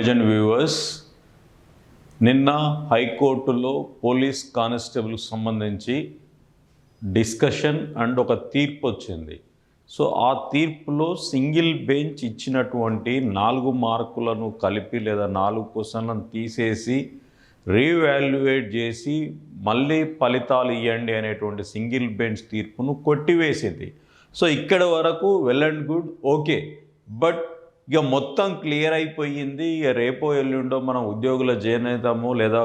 Television viewers నిన్న హైకోర్టులో police కానిస్టేబుల్కి సంబంధించి డిస్కషన్ అండ్ ఒక తీర్పు వచ్చింది. సో ఆ తీర్పులో సింగిల్ బెంచ్ ఇచ్చినటువంటి నాలుగు మార్కులను కలిపి లేదా నాలుగు క్వశ్చన్లను తీసేసి రీవాల్యుయేట్ చేసి మళ్ళీ ఫలితాలు ఇవ్వండి అనేటువంటి సింగిల్ బెంచ్ తీర్పును కొట్టివేసింది. సో ఇక్కడ వరకు well and good okay. But ఇక మొత్తం క్లియర్ అయిపోయింది. ఇక రేపో ఎల్లుండో మనం ఉద్యోగుల చేనేతాము లేదా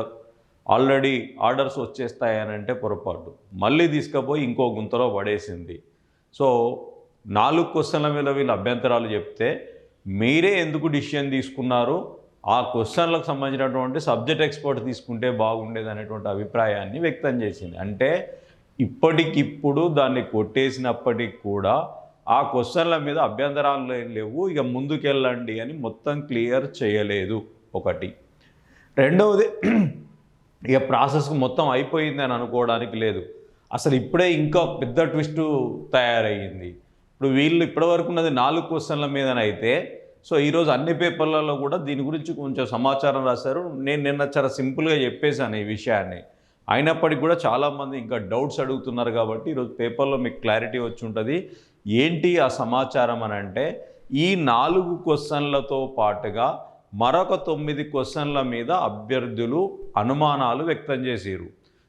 ఆల్రెడీ ఆర్డర్స్ వచ్చేస్తాయనంటే పొరపాటు. మళ్ళీ తీసుకుపోయి ఇంకో గుంతలో పడేసింది. సో నాలుగు క్వశ్చన్ల మీద వీళ్ళు అభ్యంతరాలు చెప్తే మీరే ఎందుకు డిసిషన్ తీసుకున్నారు? ఆ క్వశ్చన్లకు సంబంధించినటువంటి సబ్జెక్ట్ ఎక్స్పర్ట్ తీసుకుంటే బాగుండేది అనేటువంటి అభిప్రాయాన్ని వ్యక్తం చేసింది. అంటే ఇప్పటికిప్పుడు దాన్ని కొట్టేసినప్పటికి కూడా ఆ క్వశ్చన్ల మీద అభ్యంతరాలు ఏం లేవు. ఇక ముందుకెళ్ళండి అని మొత్తం క్లియర్ చేయలేదు ఒకటి. రెండవది ఇక ప్రాసెస్ మొత్తం అయిపోయింది అని అనుకోవడానికి లేదు. అసలు ఇప్పుడే ఇంకా పెద్ద ట్విస్ట్ తయారయ్యింది. ఇప్పుడు వీళ్ళు ఇప్పటివరకు ఉన్నది నాలుగు క్వశ్చన్ల మీదనైతే సో ఈరోజు అన్ని పేపర్లలో కూడా దీని గురించి కొంచెం సమాచారం రాశారు. నేను నిన్న చాలా సింపుల్గా చెప్పేశాను ఈ విషయాన్ని. అయినప్పటికీ కూడా చాలామంది ఇంకా డౌట్స్ అడుగుతున్నారు కాబట్టి ఈరోజు పేపర్లో మీకు క్లారిటీ వచ్చి ఉంటుంది. ఏంటి ఆ సమాచారం అని అంటే ఈ నాలుగు క్వశ్చన్లతో పాటుగా మరొక తొమ్మిది క్వశ్చన్ల మీద అభ్యర్థులు అనుమానాలు వ్యక్తం చేశారు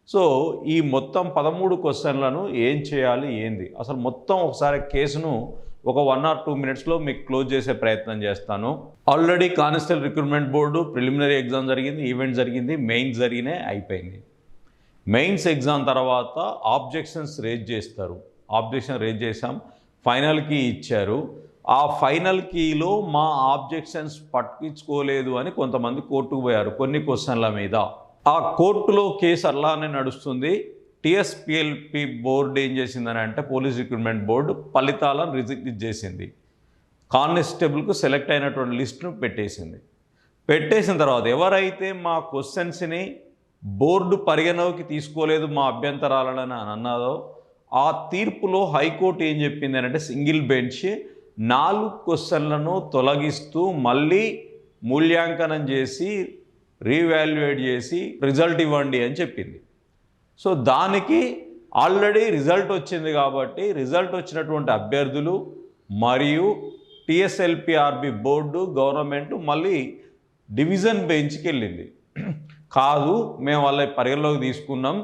సో ఈ మొత్తం పదమూడు క్వశ్చన్లను ఏం చేయాలి ఏంది? అసలు మొత్తం ఒకసారి కేసును ఒక వన్ ఆర్ టూ మినిట్స్లో మీకు క్లోజ్ చేసే ప్రయత్నం చేస్తాను. Already constable recruitment board preliminary exam జరిగింది ఈవెంట్ జరిగింది మెయిన్ జరిగినే అయిపోయింది. మెయిన్స్ ఎగ్జామ్ తర్వాత ఆబ్జెక్షన్స్ రేజ్ చేస్తారు. ఆబ్జెక్షన్ రేజ్ చేసాం ఫైనల్ కీ ఇచ్చారు. ఆ ఫైనల్ కీలో మా ఆబ్జెక్షన్స్ పట్టించుకోలేదు అని కొంతమంది కోర్టుకు పోయారు కొన్ని క్వశ్చన్ల మీద. ఆ కోర్టులో కేసు అలానే నడుస్తుంది. టిఎస్పిఎల్పి బోర్డు ఏం చేసిందని అంటే పోలీస్ రిక్రూట్మెంట్ బోర్డు ఫలితాలను రిజెక్ట్ చేసింది. కానిస్టేబుల్కు సెలెక్ట్ అయినటువంటి లిస్టును పెట్టేసింది. పెట్టేసిన తర్వాత ఎవరైతే మా క్వశ్చన్స్ని బోర్డు పరిగణలోకి తీసుకోలేదు మా అభ్యంతరాలను అని అన్నదో ఆ తీర్పులో హైకోర్టు ఏం చెప్పింది అంటే సింగిల్ బెంచ్ నాలుగు క్వశ్చన్లను తొలగిస్తూ మళ్ళీ మూల్యాంకనం చేసి రీవాల్యుయేట్ చేసి రిజల్ట్ ఇవ్వండి అని చెప్పింది. సో దానికి ఆల్రెడీ రిజల్ట్ వచ్చింది కాబట్టి రిజల్ట్ వచ్చినటువంటి అభ్యర్థులు మరియు టిఎస్ఎల్పిఆర్బి బోర్డు గవర్నమెంట్ మళ్ళీ డివిజన్ బెంచ్కి వెళ్ళింది. కాదు మేము వాళ్ళ పరిగణలోకి తీసుకున్నాం.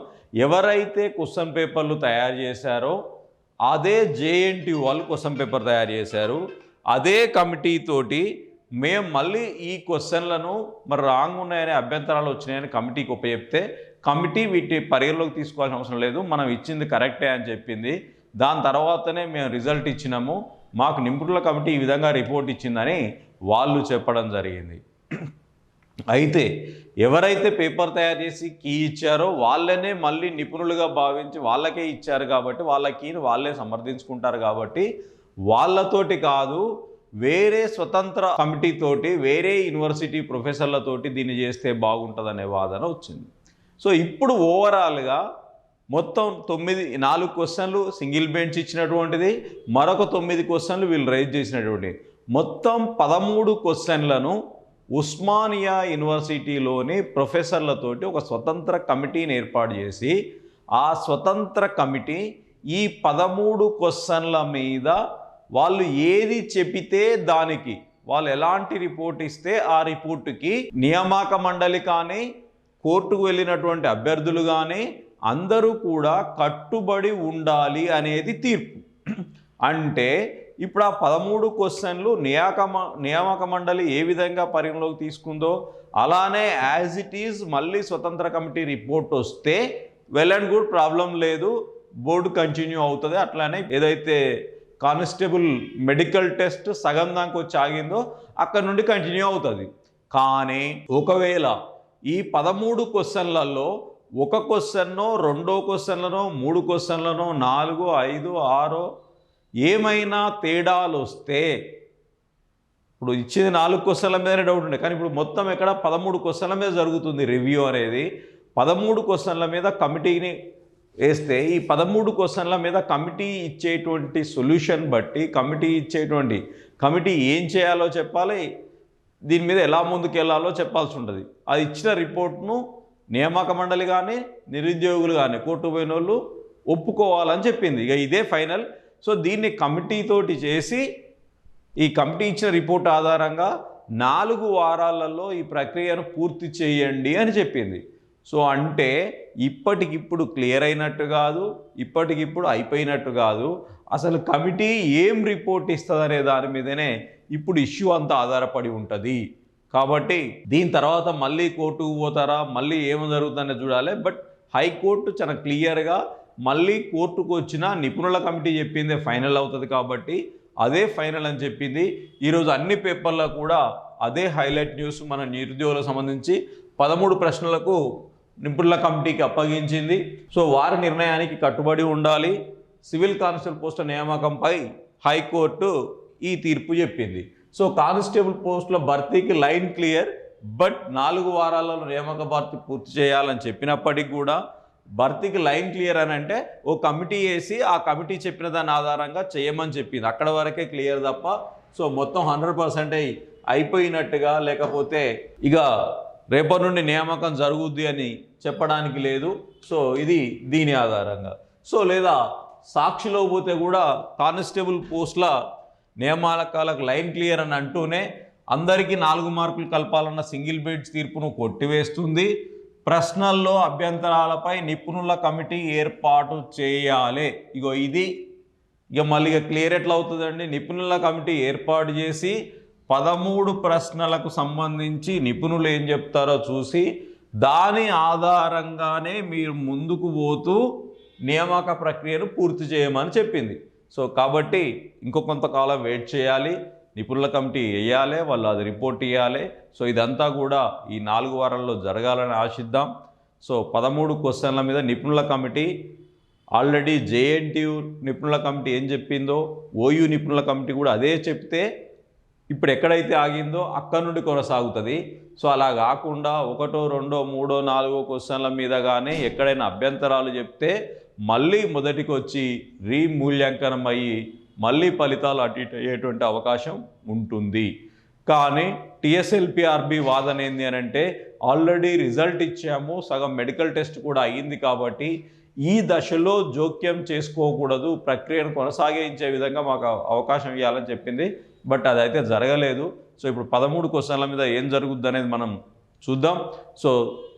ఎవరైతే క్వశ్చన్ పేపర్లు తయారు చేశారో అదే జేఎన్టీ వాళ్ళు క్వశ్చన్ పేపర్ తయారు చేశారు. అదే కమిటీ తోటి మేము మళ్ళీ ఈ క్వశ్చన్లను మరి రాంగ్ ఉన్నాయనే అభ్యంతరాలు వచ్చినాయని కమిటీకి ఉపయోగితే కమిటీ వీటి పరిగణలోకి తీసుకోవాల్సిన అవసరం లేదు. మనం ఇచ్చింది కరెక్టే అని చెప్పింది. దాని తర్వాతనే మేము రిజల్ట్ ఇచ్చినాము. మాకు నిపుణుల కమిటీ ఈ విధంగా రిపోర్ట్ ఇచ్చిందని వాళ్ళు చెప్పడం జరిగింది. అయితే ఎవరైతే పేపర్ తయారు చేసి కీ ఇచ్చారో వాళ్ళనే మళ్ళీ నిపుణులుగా భావించి వాళ్ళకే ఇచ్చారు కాబట్టి వాళ్ళ కీని వాళ్ళే సమర్థించుకుంటారు కాబట్టి వాళ్ళతోటి కాదు వేరే స్వతంత్ర కమిటీతోటి వేరే యూనివర్సిటీ ప్రొఫెసర్లతోటి దీన్ని చేస్తే బాగుంటుందనే వాదన వచ్చింది. సో ఇప్పుడు ఓవరాల్గా మొత్తం తొమ్మిది నాలుగు క్వశ్చన్లు సింగిల్ బెంచ్ ఇచ్చినటువంటిది మరొక తొమ్మిది క్వశ్చన్లు వీళ్ళు రైజ్ చేసినటువంటిది. మొత్తం పదమూడు క్వశ్చన్లను ఉస్మానియా యూనివర్సిటీలోని ప్రొఫెసర్లతోటి ఒక స్వతంత్ర కమిటీని ఏర్పాటు చేసి ఆ స్వతంత్ర కమిటీ ఈ పదమూడు క్వశ్చన్ల మీద వాళ్ళు ఏది చెబితే దానికి వాళ్ళు ఎలాంటి రిపోర్ట్ ఇస్తే ఆ రిపోర్టుకి నియామక మండలి కానీ కోర్టుకు వెళ్ళినటువంటి అభ్యర్థులు కానీ అందరూ కూడా కట్టుబడి ఉండాలి అనేది తీర్పు. అంటే ఇప్పుడు ఆ పదమూడు క్వశ్చన్లు నియాకమ నియామక మండలి ఏ విధంగా పరిగణలోకి తీసుకుందో అలానే యాజ్ ఇట్ ఈజ్ మళ్ళీ స్వతంత్ర కమిటీ రిపోర్ట్ వస్తే వెల్ అండ్ గుడ్ ప్రాబ్లం లేదు బోర్డు కంటిన్యూ అవుతుంది. అట్లానే ఏదైతే కానిస్టేబుల్ మెడికల్ టెస్ట్ సగం దానికి వచ్చి ఆగిందో అక్కడ నుండి కంటిన్యూ అవుతుంది. కానీ ఒకవేళ ఈ పదమూడు క్వశ్చన్లలో ఒక క్వశ్చన్నో రెండో క్వశ్చన్లనో మూడు క్వశ్చన్లనో నాలుగు ఐదు ఆరో ఏమైనా తేడాలు వస్తే ఇప్పుడు ఇచ్చింది నాలుగు క్వశ్చన్ల మీదనే డౌట్ ఉండే కానీ ఇప్పుడు మొత్తం ఎక్కడ పదమూడు క్వశ్చన్ల మీద జరుగుతుంది రివ్యూ అనేది. పదమూడు క్వశ్చన్ల మీద కమిటీని వేస్తే ఈ పదమూడు క్వశ్చన్ల మీద కమిటీ ఇచ్చేటువంటి సొల్యూషన్ బట్టి కమిటీ ఇచ్చేటువంటి కమిటీ ఏం చేయాలో చెప్పాలి దీని మీద ఎలా ముందుకెళ్ళాలో చెప్పాల్సి ఉంటుంది. అది ఇచ్చిన రిపోర్ట్ను నియామక మండలి కానీ నిరుద్యోగులు కానీ కోర్టు పోయిన వాళ్ళు ఒప్పుకోవాలని చెప్పింది. ఇక ఇదే ఫైనల్ సో దీన్ని కమిటీతోటి చేసి ఈ కమిటీ ఇచ్చిన రిపోర్ట్ ఆధారంగా నాలుగు వారాలలో ఈ ప్రక్రియను పూర్తి చేయండి అని చెప్పింది. సో అంటే ఇప్పటికిప్పుడు క్లియర్ అయినట్టు కాదు ఇప్పటికిప్పుడు అయిపోయినట్టు కాదు. అసలు కమిటీ ఏం రిపోర్ట్ ఇస్తుందనే దాని మీదనే ఇప్పుడు ఇష్యూ అంతా ఆధారపడి ఉంటుంది. కాబట్టి దీని తర్వాత మళ్ళీ కోర్టుకు పోతారా మళ్ళీ ఏమి జరుగుతుందనే చూడాలి. బట్ హైకోర్టు చాలా క్లియర్గా మళ్ళీ కోర్టుకు వచ్చిన నిపుణుల కమిటీ చెప్పిందే ఫైనల్ అవుతుంది కాబట్టి అదే ఫైనల్ అని చెప్పింది. ఈరోజు అన్ని పేపర్లో కూడా అదే హైలైట్ న్యూస్ మన నిరుద్యోగులకు సంబంధించి పదమూడు ప్రశ్నలకు నిపుణుల కమిటీకి అప్పగించింది. సో వారి నిర్ణయానికి కట్టుబడి ఉండాలి. సివిల్ కానిస్టేబుల్ పోస్టుల నియామకంపై హైకోర్టు ఈ తీర్పు చెప్పింది. సో కానిస్టేబుల్ పోస్టుల భర్తీకి లైన్ క్లియర్ బట్ నాలుగు వారాలలో నియామక భర్తీ పూర్తి చేయాలని చెప్పినప్పటికీ కూడా భర్తీకి లైన్ క్లియర్ అని అంటే ఓ కమిటీ వేసి ఆ కమిటీ చెప్పిన దాని ఆధారంగా చేయమని చెప్పింది. అక్కడ వరకే క్లియర్ తప్ప సో మొత్తం హండ్రెడ్ పర్సెంట్ అయిపోయినట్టుగా లేకపోతే ఇక రేపటి నుండి నియామకం జరుగుద్ది అని చెప్పడానికి లేదు. సో ఇది దీని ఆధారంగా. సో లేదా సాక్షిలో పోతే కూడా కానిస్టేబుల్ పోస్టుల నియామకాలకు లైన్ క్లియర్ అని అంటూనే అందరికీ నాలుగు మార్కులు కలపాలన్న సింగిల్ బెడ్ తీర్పును కొట్టివేస్తుంది. ప్రశ్నల్లో అభ్యంతరాలపై నిపుణుల కమిటీ ఏర్పాటు చేయాలి. ఇగో ఇది. ఇక మళ్ళీ ఇక క్లియర్ ఎట్లా అవుతుందండి? నిపుణుల కమిటీ ఏర్పాటు చేసి పదమూడు ప్రశ్నలకు సంబంధించి నిపుణులు ఏం చెప్తారో చూసి దాని ఆధారంగానే మీరు ముందుకు పోతూ నియామక ప్రక్రియను పూర్తి చేయమని చెప్పింది. సో కాబట్టి ఇంకో కొంతకాలం వెయిట్ చేయాలి. నిపుణుల కమిటీ వేయాలి వాళ్ళు అది రిపోర్ట్ ఇవ్వాలి సో ఇదంతా కూడా ఈ నాలుగు వారాల్లో జరగాలని ఆశిద్దాం. సో పదమూడు క్వశ్చన్ల మీద నిపుణుల కమిటీ ఆల్రెడీ జేఎన్టీయు నిపుణుల కమిటీ ఏం చెప్పిందో ఓయూ నిపుణుల కమిటీ కూడా అదే చెప్తే ఇప్పుడు ఎక్కడైతే ఆగిందో అక్కడ నుండి కొనసాగుతుంది. సో అలా కాకుండా ఒకటో రెండో మూడో నాలుగో క్వశ్చన్ల మీద కానీ ఎక్కడైనా అభ్యంతరాలు చెప్తే మళ్ళీ మొదటికి వచ్చి రీమూల్యాంకనం అయ్యి మళ్ళీ ఫలితాలు అటు ఇటు అయ్యేటువంటి అవకాశం ఉంటుంది. కానీ టీఎస్ఎల్పిఆర్బీ వాదన ఏంది అని అంటే ఆల్రెడీ రిజల్ట్ ఇచ్చాము సగం మెడికల్ టెస్ట్ కూడా అయ్యింది కాబట్టి ఈ దశలో జోక్యం చేసుకోకూడదు ప్రక్రియను కొనసాగించే విధంగా మాకు అవకాశం ఇవ్వాలని చెప్పింది. బట్ అదైతే జరగలేదు. సో ఇప్పుడు పదమూడు క్వశ్చన్ల మీద ఏం జరుగుద్ది అనేది మనం చూద్దాం. సో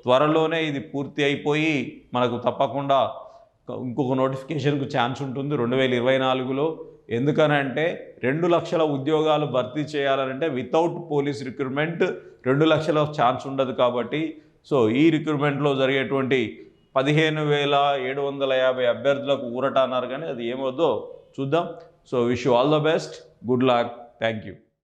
త్వరలోనే ఇది పూర్తి అయిపోయి మనకు తప్పకుండా ఇంకొక నోటిఫికేషన్కు ఛాన్స్ ఉంటుంది. రెండు వేల ఇరవై నాలుగులో ఎందుకనంటే రెండు లక్షల ఉద్యోగాలు భర్తీ చేయాలంటే వితౌట్ పోలీస్ రిక్రూట్మెంట్ రెండు లక్షల ఛాన్స్ ఉండదు కాబట్టి సో ఈ రిక్రూట్మెంట్లో జరిగేటువంటి పదిహేను వేల ఏడు వందల యాభై అభ్యర్థులకు ఊరట అన్నారు కానీ అది ఏమవుద్దో చూద్దాం. So wish all the best good luck thank you